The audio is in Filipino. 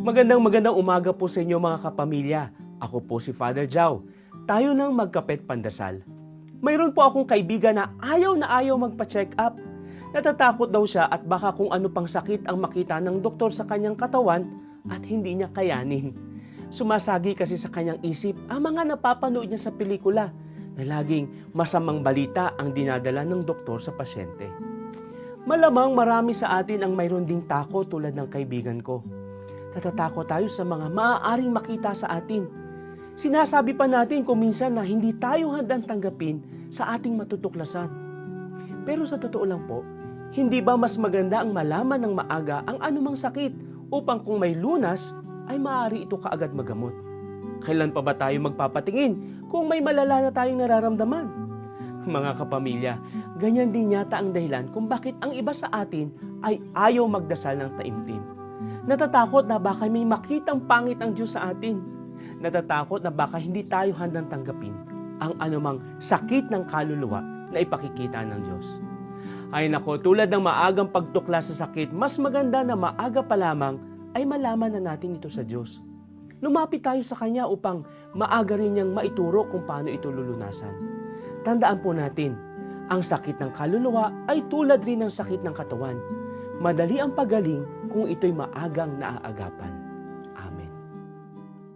Magandang magandang umaga po sa inyo mga kapamilya. Ako po si Father Jao. Tayo ng magkapet pandasal. Mayroon po akong kaibigan na ayaw na ayaw magpa-check up. Natatakot daw siya at baka kung ano pang sakit ang makita ng doktor sa kanyang katawan at hindi niya kayanin. Sumasagi kasi sa kanyang isip ang mga napapanood niya sa pelikula na laging masamang balita ang dinadala ng doktor sa pasyente. Malamang marami sa atin ang mayroon ding takot tulad ng kaibigan ko. Natatakot tayo sa mga maaaring makita sa atin. Sinasabi pa natin kung minsan na hindi tayo handang tanggapin sa ating matutuklasan. Pero sa totoo lang po, hindi ba mas maganda ang malaman ng maaga ang anumang sakit upang kung may lunas ay maaari ito kaagad magamot? Kailan pa ba tayo magpapatingin kung may malala na tayong nararamdaman? Mga kapamilya, ganyan din yata ang dahilan kung bakit ang iba sa atin ay ayaw magdasal ng taimtim. Natatakot na baka may makitang pangit ang Diyos sa atin. Natatakot na baka hindi tayo handang tanggapin ang anumang sakit ng kaluluwa na ipakikita ng Diyos. Ay nako, tulad ng maagang pagtukla sa sakit, mas maganda na maaga pa lamang ay malaman na natin ito sa Diyos. Lumapit tayo sa Kanya upang maaga rin niyang maituro kung paano ito lulunasan. Tandaan po natin, ang sakit ng kaluluwa ay tulad rin ng sakit ng katawan. Madali ang pagaling kung ito'y maagang naaagapan.